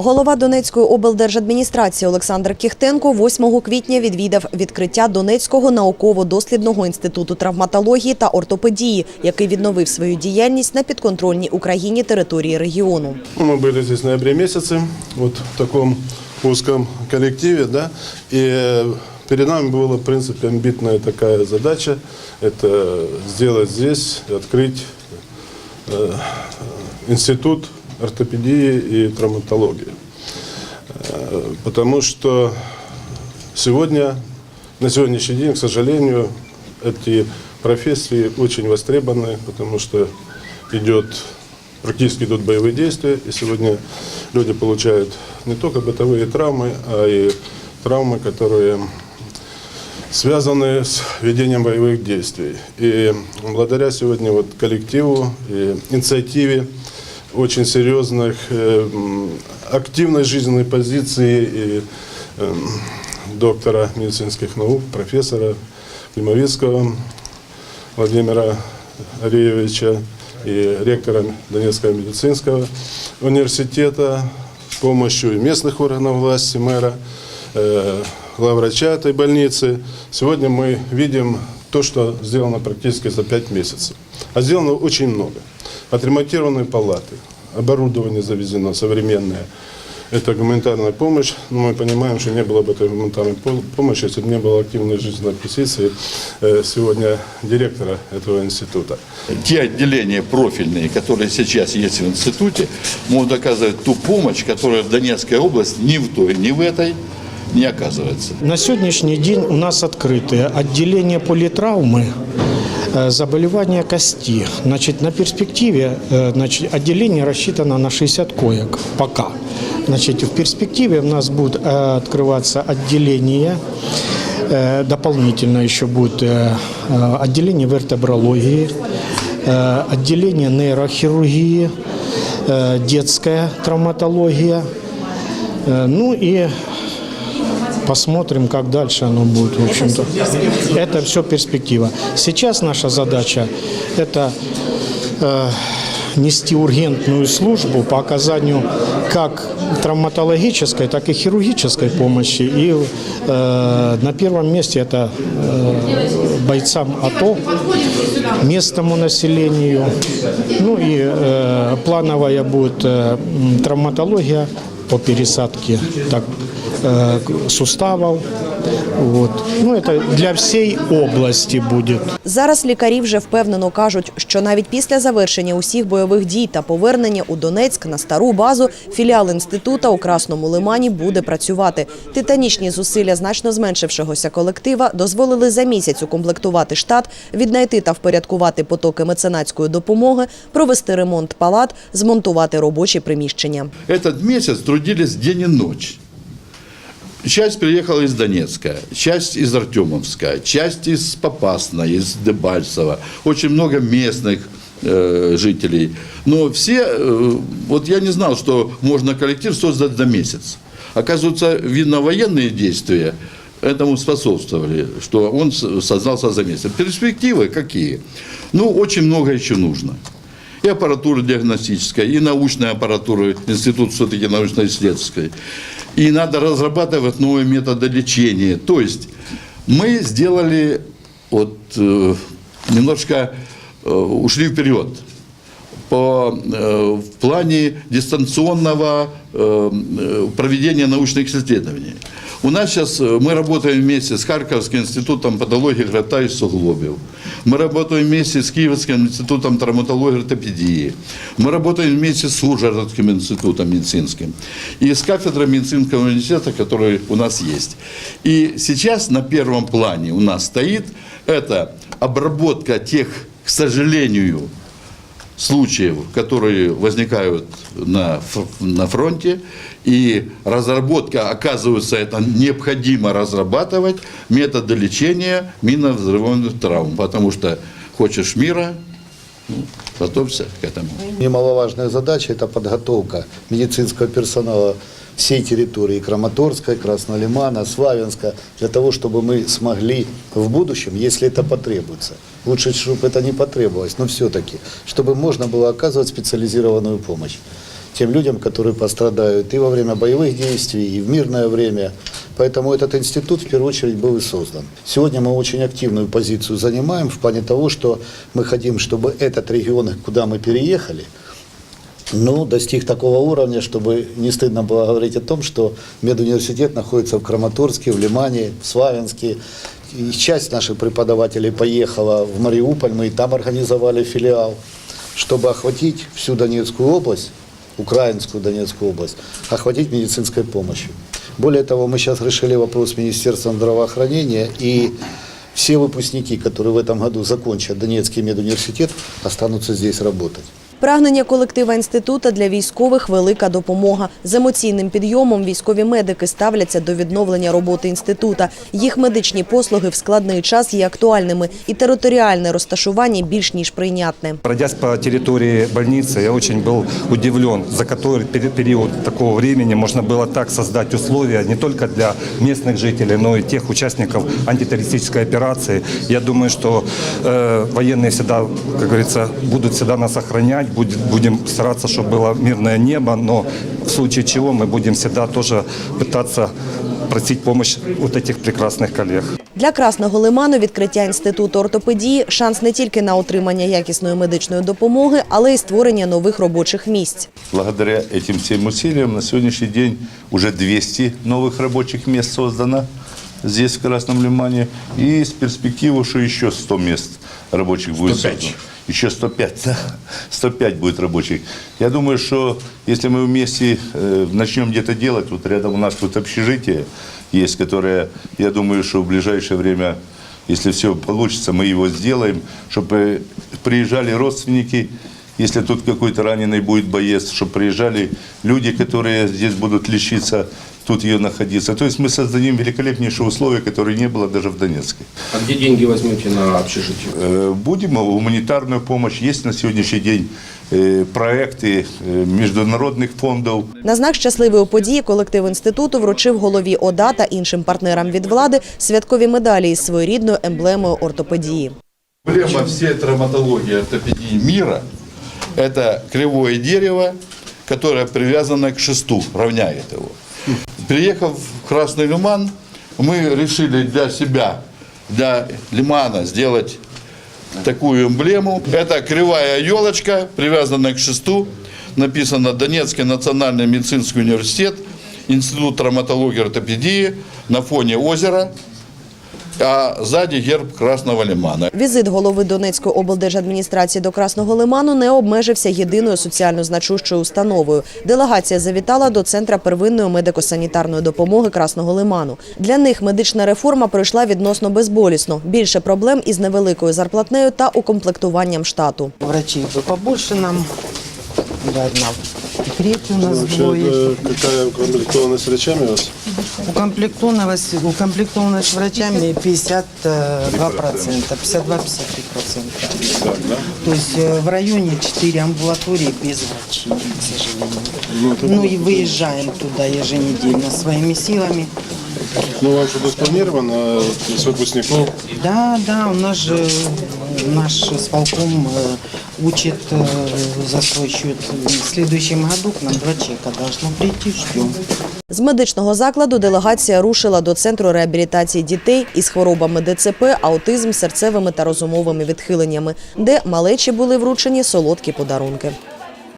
Голова Донецької облдержадміністрації Олександр Кіхтенко 8 квітня відвідав відкриття Донецького науково-дослідного інституту травматології та ортопедії, який відновив свою діяльність на підконтрольній Україні території регіону. Ну, Мы были здесь в ноябре месяце, вот в таком узком коллективе, да, и э, перед нами была, в принципе, амбитная такая задача, это сделать здесь, открыть э, институт ортопедии и травматологии. Э, Потому что сегодня, на сегодняшний день, к сожалению, эти профессии очень востребованы, потому что идет, практически идут боевые действия, и сегодня люди получают не только бытовые травмы, а и травмы, которые связаны с ведением боевых действий. И благодаря сегодня вот коллективу и инициативе очень серьезных, э, активной жизненной позиции э, доктора медицинских наук, профессора Климовицкого Владимира Ареевича и ректора Донецкого медицинского университета с помощью местных органов власти, мэра, э, главврача этой больницы. Сегодня мы видим то, что сделано практически за пять месяцев. А сделано очень много. Отремонтированы палаты, оборудование завезено современное. Это гуманитарная помощь, но мы понимаем, что не было бы этой гуманитарной по- помощи, если бы не было активной жизненной позиции э, сегодня директора этого института. те отделения профильные, которые сейчас есть в институте, могут оказывать ту помощь, которая в Донецкой области ни в той, ни в этой не оказывается. На сегодняшний день у нас открыты отделение политравмы, э, заболевания кости. Значит, на перспективе э, значит, отделение рассчитано на 60 коек пока. Значит, в перспективе у нас будет э, открываться отделение, дополнительно еще будет отделение вертебрологии, отделение нейрохирургии, детская травматология, ну и Посмотрим, как дальше оно будет, в общем-то. Это все перспектива. Сейчас наша задача – это э, нести ургентную службу по оказанию как травматологической, так и хирургической помощи. И э, на первом месте это э, бойцам АТО, местному населению. Ну и э, плановая будет э, травматология по пересадке так, э, суставов. Вот. Ну, это для всей области будет. Зараз лікарі вже впевнено кажуть, що навіть після завершення усіх бойових дій та повернення у Донецьк на стару базу філіал інститута у Красному Лимані буде працювати. Титанічні зусилля значно зменшившогося колектива дозволили за місяць укомплектувати штат, віднайти та впорядкувати потоки меценатської допомоги, провести ремонт палат, змонтувати робочі приміщення. Этот месяц трудились день и ночь. Часть приехала из Донецка, часть из Артемовска, часть из Попасна, из Дебальцева. Очень много местных э, жителей. Но все, э, вот я не знал, что можно коллектив создать за месяц. Оказывается, видно, военные действия этому способствовали, что он создался за месяц. Перспективы какие? Ну, очень много еще нужно и аппаратура диагностическая, и научная аппаратура, институт все-таки научно-исследовательской. И надо разрабатывать новые методы лечения. То есть мы сделали, вот э, немножко э, ушли вперед по, э, в плане дистанционного э, э, проведения научных исследований. У нас сейчас мы работаем вместе с Харьковским институтом патологии грота и суглобил. Мы работаем вместе с Киевским институтом травматологии и ортопедии. Мы работаем вместе с Ужгородским институтом медицинским. И с кафедрой медицинского университета, который у нас есть. И сейчас на первом плане у нас стоит это обработка тех, к сожалению, случаев, которые возникают на, на фронте, и разработка, оказывается, это необходимо разрабатывать методы лечения минно-взрывных травм, потому что хочешь мира, ну, готовься к этому. Немаловажная задача – это подготовка медицинского персонала всей территории Краматорска, Красного Лимана, Славянска, для того, чтобы мы смогли в будущем, если это потребуется, лучше, чтобы это не потребовалось, но все-таки, чтобы можно было оказывать специализированную помощь. тем людям, которые пострадают и во время боевых действий, и в мирное время. Поэтому этот институт в первую очередь был и создан. Сегодня мы очень активную позицию занимаем в плане того, что мы хотим, чтобы этот регион, куда мы переехали, ну, достиг такого уровня, чтобы не стыдно было говорить о том, что медуниверситет находится в Краматорске, в Лимане, в Славянске. И часть наших преподавателей поехала в Мариуполь, мы и там организовали филиал, чтобы охватить всю Донецкую область, украинскую Донецкую область, охватить медицинской помощью. Более того, мы сейчас решили вопрос с Министерством здравоохранения, и все выпускники, которые в этом году закончат Донецкий медуниверситет, останутся здесь работать. Прагнення колектива інститута для військових – велика допомога. З емоційним підйомом військові медики ставляться до відновлення роботи інститута. Їх медичні послуги в складний час є актуальними і територіальне розташування більш ніж прийнятне. Пройдясь по территории больницы, я очень был удивлен, за который пери- период такого времени можно было так создать условия не только для местных жителей, но и тех участников антитеррористической операции. Я думаю, что э, военные всегда, как говорится, будут всегда нас охранять, будет- будем стараться, чтобы было мирное небо, но в случае чего мы будем всегда тоже пытаться просить помощь вот этих прекрасных коллег. Для Красного Лиману відкриття інституту ортопедії – шанс не тільки на отримання якісної медичної допомоги, але й створення нових робочих місць. Благодаря этим всем усилиям на сегодняшний день уже 200 новых рабочих мест создано здесь, в Красном Лимане. И с перспективой, что еще 100 мест рабочих будет 105. создано. Еще 105, да? 105 будет рабочих. Я думаю, что если мы вместе э, начнем где-то делать, вот рядом у нас тут общежитие есть, которое, я думаю, что в ближайшее время, если все получится, мы его сделаем, чтобы приезжали родственники, если тут какой-то раненый будет боец, чтобы приезжали люди, которые здесь будут лечиться, тут ее находиться. То есть мы создадим великолепнейшие условия, которые не было даже в Донецке. А где деньги возьмете на общежитие? Э, Будем гуманитарную помощь. Есть на сегодняшний день э, проекты э, международных фондов. На знак щасливої події колектив інституту вручив голові ОДА та іншим партнерам від влади святкові медалі із своєрідною емблемою ортопедії. Проблема всей травматологии ортопедии мира – Это кривое дерево, которое привязано к шесту, равняет его. Приехав в Красный Лиман, мы решили для себя, для Лимана сделать такую эмблему. Это кривая елочка, привязанная к шесту. Написано Донецкий национальный медицинский университет, Институт травматологии и ортопедии на фоне озера, а сзади герб Красного Лимана. Візит голови Донецької облдержадміністрації до Красного Лиману не обмежився єдиною соціально значущою установою. Делегація завітала до Центра первинної медико-санітарної допомоги Красного Лиману. Для них медична реформа пройшла відносно безболісно. Більше проблем із невеликою зарплатнею та укомплектуванням штату. Врачей бы побольше нам. Да, одна в у нас э, какая укомплектованность врачами у вас? Укомплектованность, укомплектованность врачами 52%, 52-53%. То есть э, в районе 4 амбулатории без врачей, к сожалению. Ну и выезжаем туда еженедельно своими силами. Ну, вам что-то спланировано с выпускников? Да, да, у нас же э, наш сполком э, учит э, за свой счет. В следующем году к нам два чека должно прийти, ждем. З медичного закладу делегація рушила до центру реабілітації дітей із хворобами ДЦП, аутизм, серцевими та розумовими відхиленнями, де малечі були вручені солодкі подарунки.